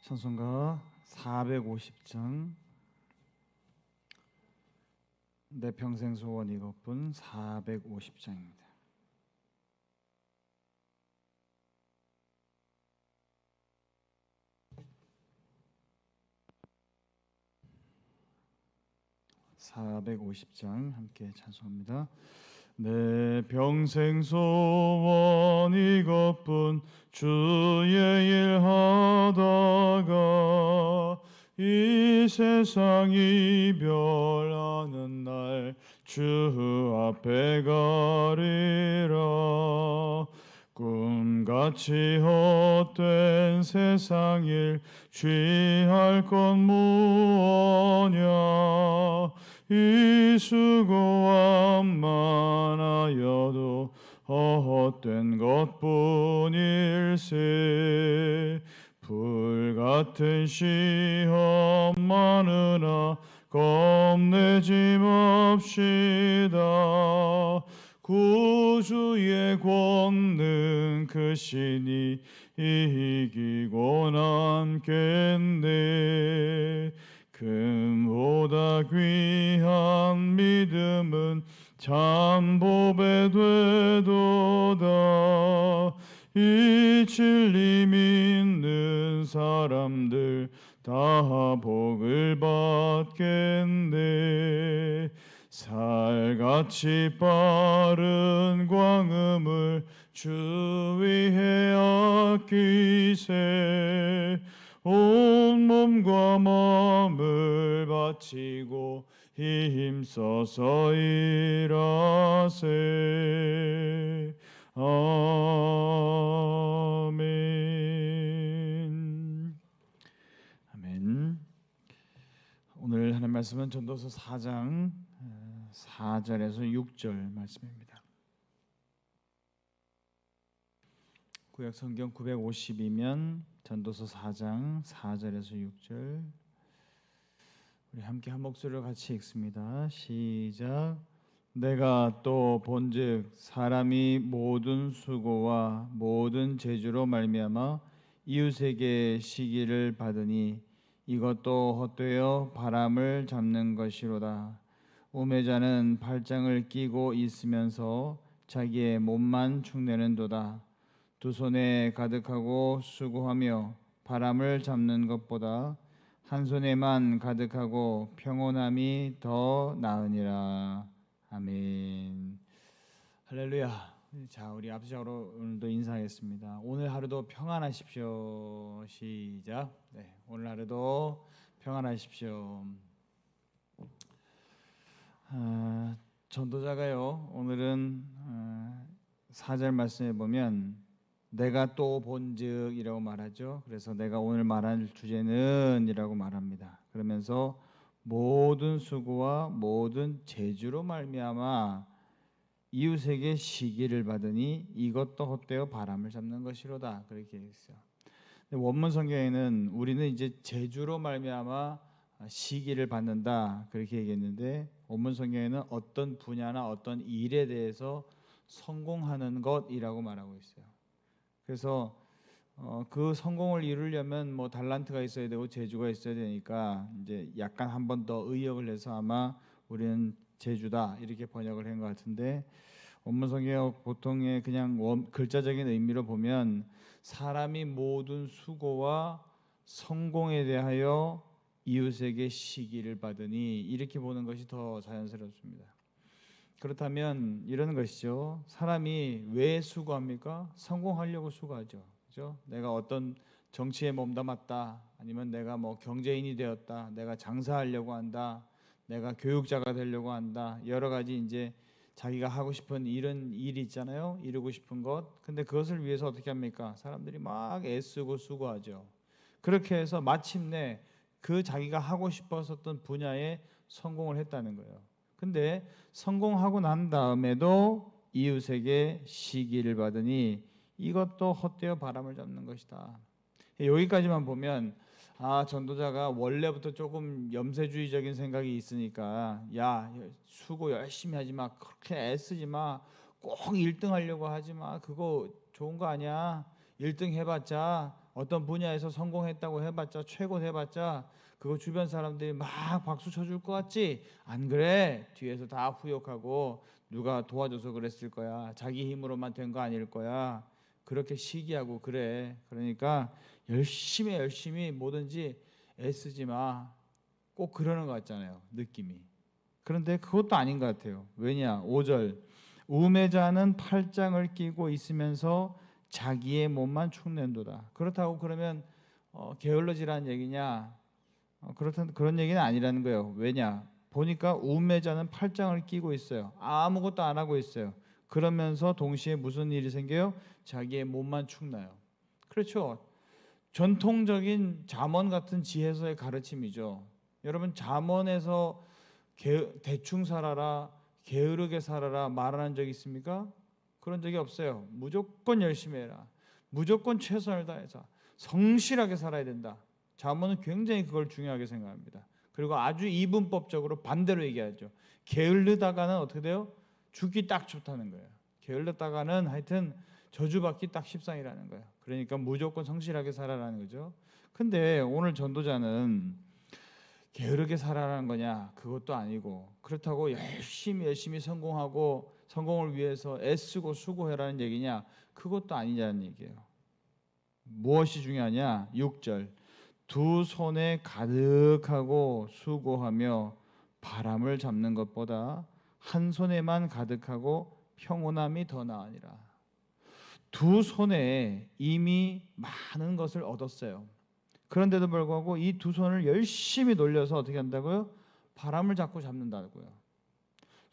찬송가 450장 내 평생 소원 이것뿐 450장입니다. (450장) 함께 찬송합니다. 내 평생 소원 이것뿐 주의 일 하다가 이 세상 이 별하는 날 주 앞에 가리라. 꿈같이 헛된 세상 일 취할 건 무엇냐 이 수고함만 하여도 헛된 것뿐일세. 불같은 시험 많으나 겁내지 맙시다. 구주의 권능 크시니 이기고 남겠네 금보다 귀한 믿음은 참보배 되도다. 이 진리 믿는 사람들 다 복을 받겠네. 살같이 빠른 광음을 주 위해 아끼세. 온 몸과 바치고 힘써서 일하세. 아멘. 아멘. 오늘 하는 말씀은 전도서 4장 4절에서 6절 말씀입니다. 구약 성경 952면 전도서 4장 4절에서 6절 우리 함께 한 목소리로 같이 읽습니다. 시작. 내가 또 본즉 사람이 모든 수고와 모든 재주로 말미암아 이웃에게 시기를 받으니 이것도 헛되어 바람을 잡는 것이로다. 우매자는 팔짱을 끼고 있으면서 자기의 몸만 축내는도다. 두 손에 가득하고 수고하며 바람을 잡는 것보다 한 손에만 가득하고 평온함이 더 나으니라. 아멘. 할렐루야. 자, 우리 앞서로 오늘도 인사하겠습니다. 오늘 하루도 평안하십시오. 시작. 네, 오늘 하루도 평안하십시오. 아, 전도자가요. 오늘은 아, 4절 말씀에 보면 내가 또 본즉이라고 말하죠. 그래서 내가 오늘 말할 주제는이라고 말합니다. 그러면서 모든 수고와 모든 재주로 말미암아 이웃에게 시기를 받으니 이것도 헛되어 바람을 잡는 것이로다. 그렇게 했어요. 원문 성경에는 우리는 이제 재주로 말미암아 시기를 받는다 그렇게 얘기했는데 원문 성경에는 어떤 분야나 어떤 일에 대해서 성공하는 것이라고 말하고 있어요. 그래서 어, 그 성공을 이루려면 뭐 달란트가 있어야 되고 재주가 있어야 되니까 이제 약간 한 번 더 의역을 해서 아마 우리는 재주다 이렇게 번역을 한 것 같은데 원문성경 보통의 그냥 원, 글자적인 의미로 보면 사람이 모든 수고와 성공에 대하여 이웃에게 시기를 받으니 이렇게 보는 것이 더 자연스럽습니다. 그렇다면 이런 것이죠. 사람이 왜 수고합니까? 성공하려고 수고하죠. 그죠? 내가 어떤 정치에 몸담았다. 아니면 내가 뭐 경제인이 되었다. 내가 장사하려고 한다. 내가 교육자가 되려고 한다. 여러 가지 이제 자기가 하고 싶은 이런 일이 있잖아요. 이루고 싶은 것. 근데 그것을 위해서 어떻게 합니까? 사람들이 막 애쓰고 수고하죠. 그렇게 해서 마침내 그 자기가 하고 싶었었던 분야에 성공을 했다는 거예요. 근데 성공하고 난 다음에도 이웃에게 시기를 받으니 이것도 헛되어 바람을 잡는 것이다. 여기까지만 보면 아 전도자가 원래부터 조금 염세주의적인 생각이 있으니까 야 수고 열심히 하지 마 그렇게 애쓰지 마 꼭 1등 하려고 하지 마 그거 좋은 거 아니야 1등 해봤자 어떤 분야에서 성공했다고 해봤자 최고 해봤자 그거 주변 사람들이 막 박수 쳐줄 것 같지? 안 그래? 뒤에서 다 후욕하고 누가 도와줘서 그랬을 거야. 자기 힘으로만 된 거 아닐 거야. 그렇게 시기하고 그래. 그러니까 열심히 열심히 뭐든지 애쓰지 마. 꼭 그러는 것 같잖아요. 느낌이. 그런데 그것도 아닌 것 같아요. 왜냐? 5절. 우매자는 팔짱을 끼고 있으면서 자기의 몸만 축낸도다. 그렇다고 그러면 어, 게을러지라는 얘기냐? 어, 그렇다 그런 얘기는 아니라는 거예요. 왜냐? 보니까 우매자는 팔짱을 끼고 있어요. 아무것도 안 하고 있어요. 그러면서 동시에 무슨 일이 생겨요? 자기의 몸만 축나요. 그렇죠. 전통적인 잠언 같은 지혜서의 가르침이죠. 여러분 잠언에서 게, 대충 살아라, 게으르게 살아라 말하는 적 있습니까? 그런 적이 없어요. 무조건 열심히 해라. 무조건 최선을 다해서 성실하게 살아야 된다. 잠언은 굉장히 그걸 중요하게 생각합니다. 그리고 아주 이분법적으로 반대로 얘기하죠. 게을르다가는 어떻게 돼요? 죽기 딱 좋다는 거예요. 게을렀다가는 하여튼 저주받기 딱 십상이라는 거예요. 그러니까 무조건 성실하게 살아라는 거죠. 근데 오늘 전도자는 게으르게 살아라는 거냐? 그것도 아니고 그렇다고 열심히 열심히 성공하고 성공을 위해서 애쓰고 수고해라는 얘기냐? 그것도 아니냐는 얘기예요. 무엇이 중요하냐? 6절. 두 손에 가득하고 수고하며 바람을 잡는 것보다 한 손에만 가득하고 평온함이 더 나으니라. 두 손에 이미 많은 것을 얻었어요. 그런데도 불구하고 이 두 손을 열심히 놀려서 어떻게 한다고요? 바람을 잡고 잡는다고요.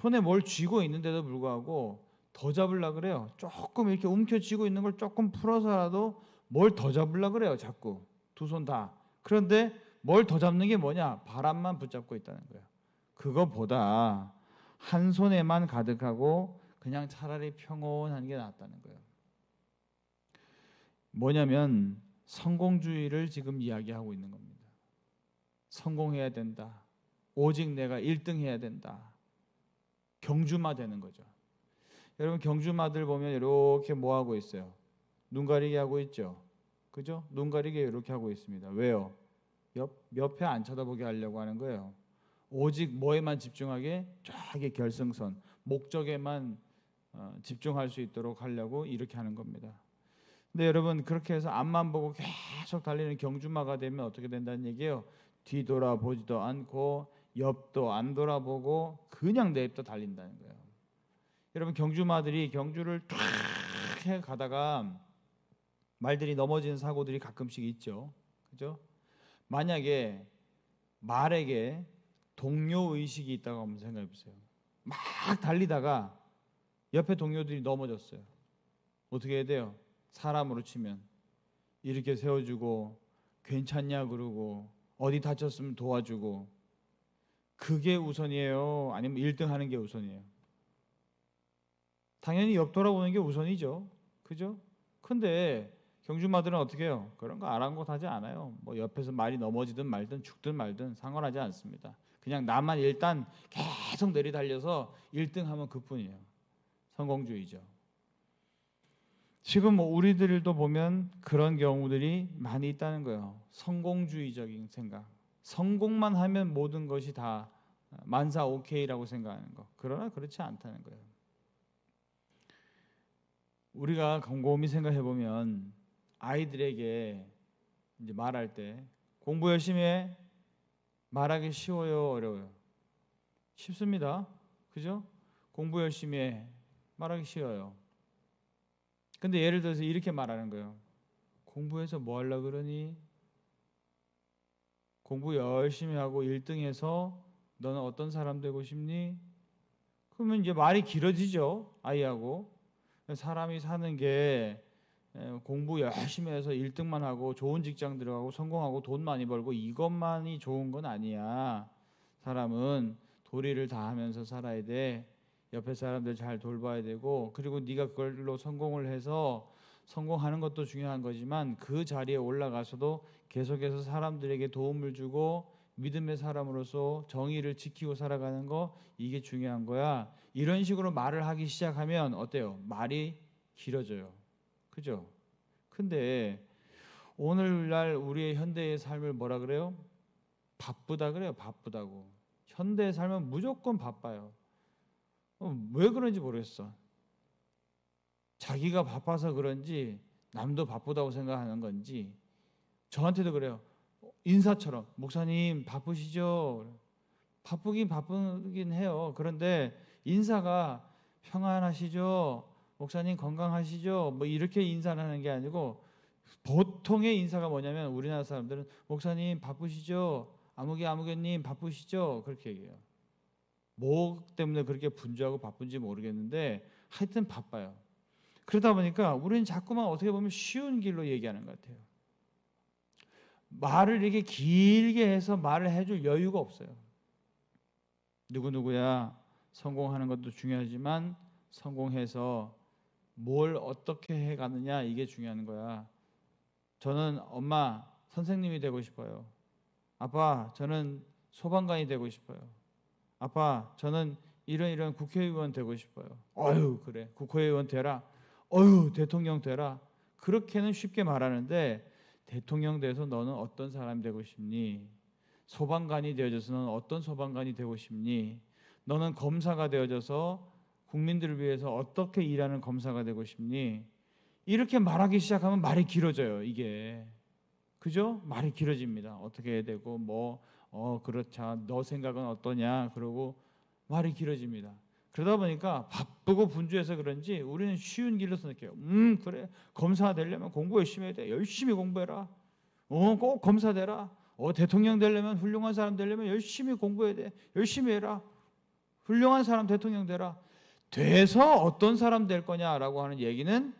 손에 뭘 쥐고 있는데도 불구하고 더 잡으려 그래요. 조금 이렇게 움켜쥐고 있는 걸 조금 풀어서라도 뭘 더 잡으려 그래요. 자꾸 두 손 다. 그런데 뭘 더 잡는 게 뭐냐? 바람만 붙잡고 있다는 거예요. 그거보다 한 손에만 가득하고 그냥 차라리 평온한 게 낫다는 거예요. 뭐냐면 성공주의를 지금 이야기하고 있는 겁니다. 성공해야 된다. 오직 내가 1등 해야 된다. 경주마 되는 거죠. 여러분 경주마들 보면 이렇게 뭐 하고 있어요? 눈 가리게 하고 있죠. 그죠? 눈 가리게 이렇게 하고 있습니다. 왜요? 옆 옆에 안 쳐다보게 하려고 하는 거예요. 오직 뭐에만 집중하게 쫙의 결승선 목적에만 어, 집중할 수 있도록 하려고 이렇게 하는 겁니다. 근데 여러분 그렇게 해서 앞만 보고 계속 달리는 경주마가 되면 어떻게 된다는 얘기예요? 뒤돌아보지도 않고 옆도 안 돌아보고 그냥 내입도 달린다는 거예요. 여러분 경주마들이 경주를 쫙 가다가 말들이 넘어지는 사고들이 가끔씩 있죠. 그죠? 만약에 말에게 동료 의식이 있다고 한번 생각해 보세요. 막 달리다가 옆에 동료들이 넘어졌어요. 어떻게 해야 돼요? 사람으로 치면 이렇게 세워주고 괜찮냐 그러고 어디 다쳤으면 도와주고 그게 우선이에요? 아니면 1등 하는 게 우선이에요? 당연히 옆 돌아보는 게 우선이죠. 그죠? 근데 경주마들은 어떻게 해요? 그런 거 아랑곳하지 않아요. 뭐 옆에서 말이 넘어지든 말든 죽든 말든 상관하지 않습니다. 그냥 나만 일단 계속 내리달려서 1등 하면 그뿐이에요. 성공주의죠. 지금 뭐 우리들도 보면 그런 경우들이 많이 있다는 거예요. 성공주의적인 생각. 성공만 하면 모든 것이 다 만사 오케이라고 생각하는 거. 그러나 그렇지 않다는 거예요. 우리가 곰곰이 생각해 보면 아이들에게 이제 말할 때 공부 열심히 해. 말하기 쉬워요 어려워요? 쉽습니다. 그죠? 공부 열심히 해. 말하기 쉬워요. 근데 예를 들어서 이렇게 말하는 거예요 공부해서 뭐 하려 그러니? 공부 열심히 하고 1등해서 너는 어떤 사람 되고 싶니? 그러면 이제 말이 길어지죠 아이하고. 사람이 사는 게 공부 열심히 해서 1등만 하고 좋은 직장 들어가고 성공하고 돈 많이 벌고 이것만이 좋은 건 아니야. 사람은 도리를 다 하면서 살아야 돼. 옆에 사람들 잘 돌봐야 되고 그리고 네가 그걸로 성공을 해서 성공하는 것도 중요한 거지만 그 자리에 올라가서도 계속해서 사람들에게 도움을 주고 믿음의 사람으로서 정의를 지키고 살아가는 거 이게 중요한 거야. 이런 식으로 말을 하기 시작하면 어때요? 말이 길어져요. 그죠? 근데 오늘날 우리의 현대의 삶을 뭐라 그래요? 바쁘다 그래요. 바쁘다고. 현대의 삶은 무조건 바빠요. 어, 왜 그런지 모르겠어. 자기가 바빠서 그런지 남도 바쁘다고 생각하는 건지 저한테도 그래요. 인사처럼 목사님 바쁘시죠? 바쁘긴 바쁘긴 해요. 그런데 인사가 평안하시죠? 목사님 건강하시죠? 뭐 이렇게 인사를 하는 게 아니고 보통의 인사가 뭐냐면 우리나라 사람들은 목사님 바쁘시죠? 아무개 아무개님 바쁘시죠? 그렇게 얘기해요. 뭐 때문에 그렇게 분주하고 바쁜지 모르겠는데 하여튼 바빠요. 그러다 보니까 우리는 자꾸만 어떻게 보면 쉬운 길로 얘기하는 것 같아요. 말을 이렇게 길게 해서 말을 해줄 여유가 없어요. 누구누구야 성공하는 것도 중요하지만 성공해서 뭘 어떻게 해 가느냐 이게 중요한 거야. 저는 엄마 선생님이 되고 싶어요. 아빠 저는 소방관이 되고 싶어요. 아빠 저는 이런 이런 국회의원 되고 싶어요. 어유 그래 국회의원 되라. 어유 대통령 되라. 그렇게는 쉽게 말하는데 대통령 돼서 너는 어떤 사람이 되고 싶니? 소방관이 되어져서 너는 어떤 소방관이 되고 싶니? 너는 검사가 되어져서 국민들을 위해서 어떻게 일하는 검사가 되고 싶니? 이렇게 말하기 시작하면 말이 길어져요. 이게 그죠? 말이 길어집니다. 어떻게 해야 되고 뭐 어 그렇자 너 생각은 어떠냐? 그러고 말이 길어집니다. 그러다 보니까 바쁘고 분주해서 그런지 우리는 쉬운 길로 선택해요. 음 그래 검사 되려면 공부 열심히 해야 돼. 열심히 공부해라. 어 꼭 검사 되라. 어 대통령 되려면 훌륭한 사람 되려면 열심히 공부해야 돼. 열심히 해라. 훌륭한 사람 대통령 되라. 돼서 어떤 사람 될 거냐라고 하는 얘기는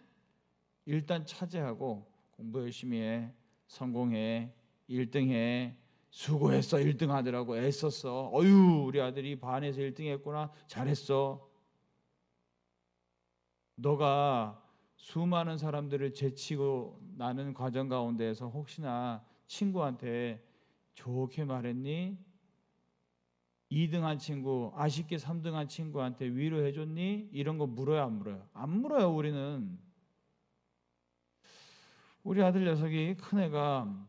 일단 차지하고 공부 열심히 해. 성공해. 1등해. 수고했어. 1등 하더라고. 애썼어. 어유, 우리 아들이 반에서 1등 했구나. 잘했어. 너가 수많은 사람들을 제치고 나는 과정 가운데에서 혹시나 친구한테 좋게 말했니? 2등한 친구, 아쉽게 3등한 친구한테 위로해 줬니? 이런 거 물어요, 안 물어요? 안 물어요, 우리는. 우리 아들 녀석이 큰 애가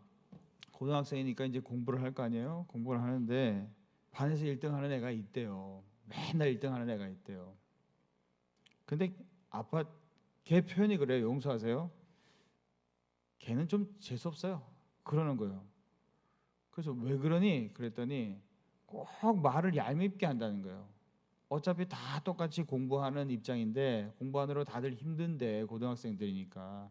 고등학생이니까 이제 공부를 할 거 아니에요? 공부를 하는데 반에서 1등 하는 애가 있대요. 맨날 1등 하는 애가 있대요. 근데 아빠 걔 표현이 그래요. 용서하세요. 걔는 좀 재수 없어요. 그러는 거예요. 그래서 왜 그러니? 그랬더니 꼭 말을 얄밉게 한다는 거예요. 어차피 다 똑같이 공부하는 입장인데 공부하느라 다들 힘든데 고등학생들이니까.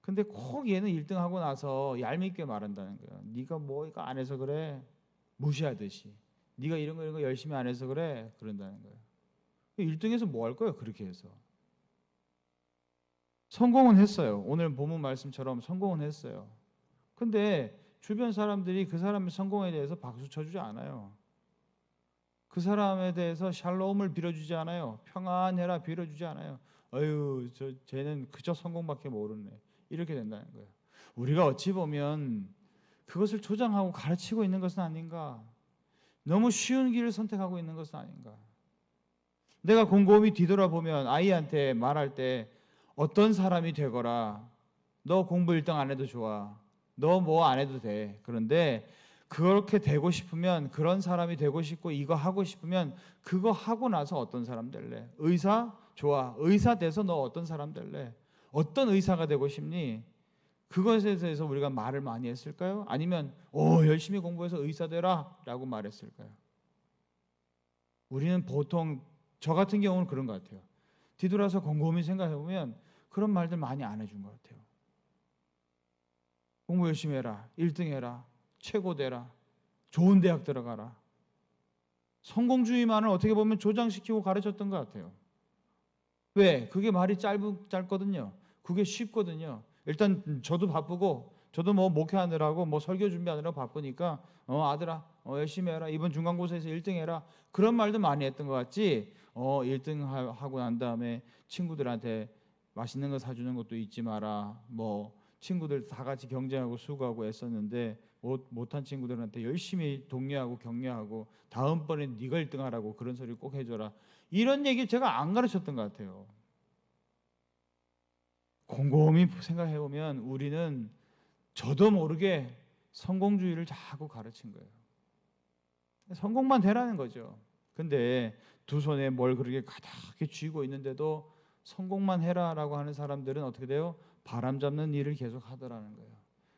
근데 꼭 얘는 1등 하고 나서 얄밉게 말한다는 거예요. 네가 뭐 이거 안 해서 그래 무시하듯이. 네가 이런 거 이런 거 열심히 안 해서 그래 그런다는 거예요. 1등해서 뭐 할 거예요? 그렇게 해서. 성공은 했어요. 오늘 본문 말씀처럼 성공은 했어요. 근데 주변 사람들이 그 사람의 성공에 대해서 박수 쳐주지 않아요. 그 사람에 대해서 샬롬을 빌어주지 않아요. 평안해라 빌어주지 않아요. 어유, 저 쟤는 그저 성공밖에 모르네. 이렇게 된다는 거예요. 우리가 어찌 보면 그것을 조장하고 가르치고 있는 것은 아닌가? 너무 쉬운 길을 선택하고 있는 것은 아닌가? 내가 곰곰이 뒤돌아보면 아이한테 말할 때 어떤 사람이 되거라. 너 공부 1등 안 해도 좋아. 너 뭐 안 해도 돼. 그런데 그렇게 되고 싶으면 그런 사람이 되고 싶고 이거 하고 싶으면 그거 하고 나서 어떤 사람 될래? 의사? 좋아. 의사 돼서 너 어떤 사람 될래? 어떤 의사가 되고 싶니? 그것에 대해서 우리가 말을 많이 했을까요? 아니면 오 열심히 공부해서 의사 되라라고 말했을까요? 우리는 보통 저 같은 경우는 그런 것 같아요. 뒤돌아서 곰곰이 생각해 보면 그런 말들 많이 안 해준 것 같아요. 공부 열심히 해라, 1등 해라, 최고 되라, 좋은 대학 들어가라. 성공주의만을 어떻게 보면 조장시키고 가르쳤던 것 같아요. 왜? 그게 말이 짧, 짧거든요. 그게 쉽거든요. 일단 저도 바쁘고 저도 뭐 목회하느라고 뭐 설교 준비하느라 바쁘니까 어 아들아 어, 열심히 해라 이번 중간고사에서 1등 해라 그런 말도 많이 했던 것 같지 어 1등 하고 난 다음에 친구들한테 맛있는 거 사주는 것도 잊지 마라 뭐 친구들 다 같이 경쟁하고 수고하고 애썼는데 못, 못한 친구들한테 열심히 독려하고 격려하고 다음번에 네가 1등 하라고 그런 소리 꼭 해줘라 이런 얘기 제가 안 가르쳤던 것 같아요 곰곰이 생각해 보면 우리는 저도 모르게 성공주의를 자꾸 가르친 거예요. 성공만 되라는 거죠. 근데 두 손에 뭘 그렇게 가득히 쥐고 있는데도 성공만 해라라고 하는 사람들은 어떻게 돼요? 바람 잡는 일을 계속 하더라는 거예요.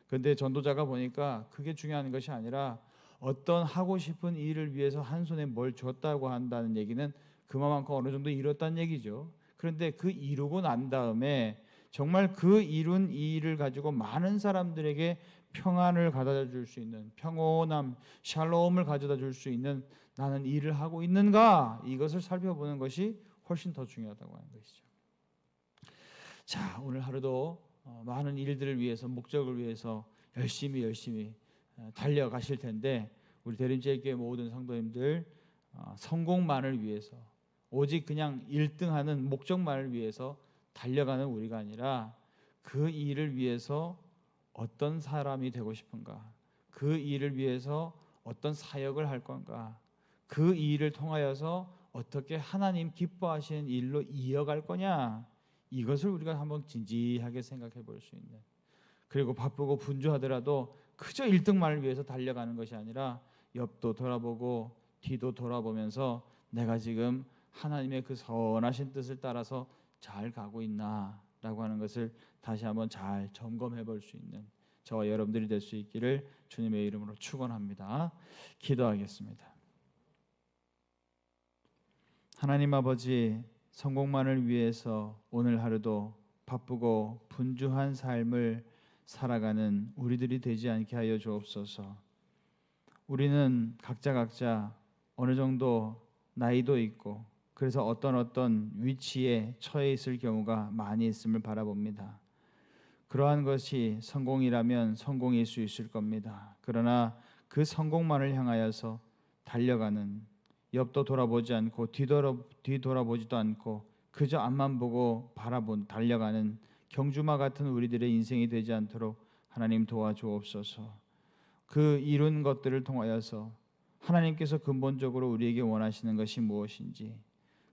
근데 전도자가 보니까 그게 중요한 것이 아니라 어떤 하고 싶은 일을 위해서 한 손에 뭘 줬다고 한다는 얘기는 그만큼 어느 정도 이뤘다는 얘기죠. 그런데 그 이루고 난 다음에 정말 그 이룬 이 일을 가지고 많은 사람들에게 평안을 가져다 줄 수 있는 평온함, 샬롬을 가져다 줄 수 있는 나는 일을 하고 있는가 이것을 살펴보는 것이 훨씬 더 중요하다고 하는 것이죠. 자, 오늘 하루도 어, 많은 일들을 위해서 목적을 위해서 열심히 열심히 어, 달려가실 텐데 우리 대림제일교회 모든 성도님들 어, 성공만을 위해서 오직 그냥 1등하는 목적만을 위해서 달려가는 우리가 아니라 그 일을 위해서 어떤 사람이 되고 싶은가? 그 일을 위해서 어떤 사역을 할 건가? 그 일을 통하여서 어떻게 하나님 기뻐하시는 일로 이어갈 거냐? 이것을 우리가 한번 진지하게 생각해 볼 수 있는. 그리고 바쁘고 분주하더라도 그저 1등만을 위해서 달려가는 것이 아니라 옆도 돌아보고 뒤도 돌아보면서 내가 지금 하나님의 그 선하신 뜻을 따라서 잘 가고 있나라고 하는 것을 다시 한번 잘 점검해 볼 수 있는 저와 여러분들이 될 수 있기를 주님의 이름으로 축원합니다. 기도하겠습니다. 하나님 아버지 성공만을 위해서 오늘 하루도 바쁘고 분주한 삶을 살아가는 우리들이 되지 않게 하여 주옵소서. 우리는 각자 각자 어느 정도 나이도 있고 그래서 어떤 어떤 위치에 처해 있을 경우가 많이 있음을 바라봅니다. 그러한 것이 성공이라면 성공일 수 있을 겁니다. 그러나 그 성공만을 향하여서 달려가는 옆도 돌아보지 않고 뒤돌아 뒤돌아보지도 않고 그저 앞만 보고 바라본 달려가는 경주마 같은 우리들의 인생이 되지 않도록 하나님 도와주옵소서. 그 이룬 것들을 통하여서 하나님께서 근본적으로 우리에게 원하시는 것이 무엇인지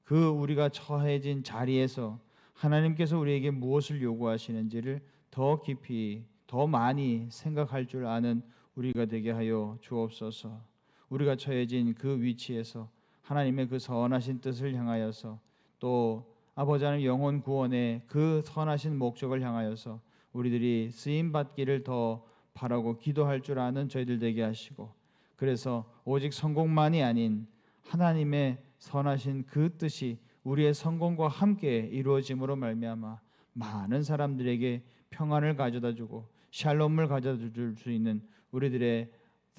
그 우리가 처해진 자리에서 하나님께서 우리에게 무엇을 요구하시는지를 더 깊이 더 많이 생각할 줄 아는 우리가 되게 하여 주옵소서. 우리가 처해진 그 위치에서 하나님의 그 선하신 뜻을 향하여서 또 아버지 하나님 영혼 구원의 그 선하신 목적을 향하여서 우리들이 쓰임 받기를 더 바라고 기도할 줄 아는 저희들 되게 하시고 그래서 오직 성공만이 아닌 하나님의 선하신 그 뜻이 우리의 성공과 함께 이루어짐으로 말미암아 많은 사람들에게 평안을 가져다 주고 샬롬을 가져다 줄 수 있는 우리들의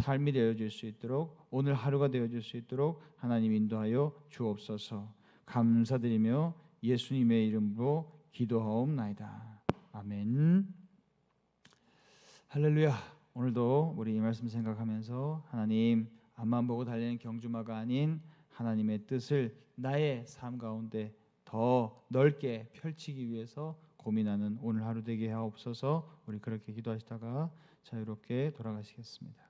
삶이 되어질 수 있도록 오늘 하루가 되어질 수 있도록 하나님 인도하여 주옵소서. 감사드리며 예수님의 이름으로 기도하옵나이다. 아멘. 할렐루야. 오늘도 우리 이 말씀 생각하면서 하나님 앞만 보고 달리는 경주마가 아닌 하나님의 뜻을 나의 삶 가운데 더 넓게 펼치기 위해서 고민하는 오늘 하루 되게 하옵소서. 우리 그렇게 기도하시다가 자유롭게 돌아가시겠습니다.